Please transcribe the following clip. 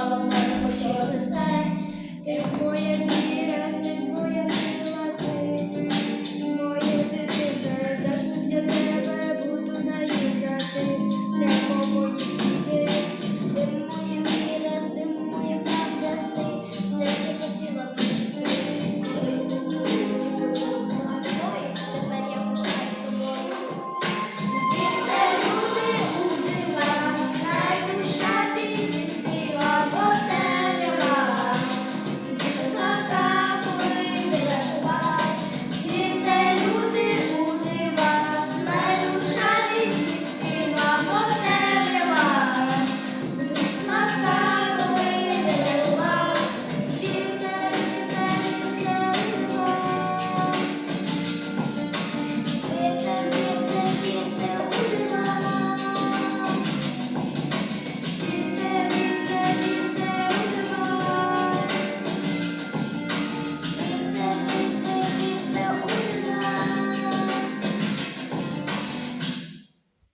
упало в моє серце, ти моє.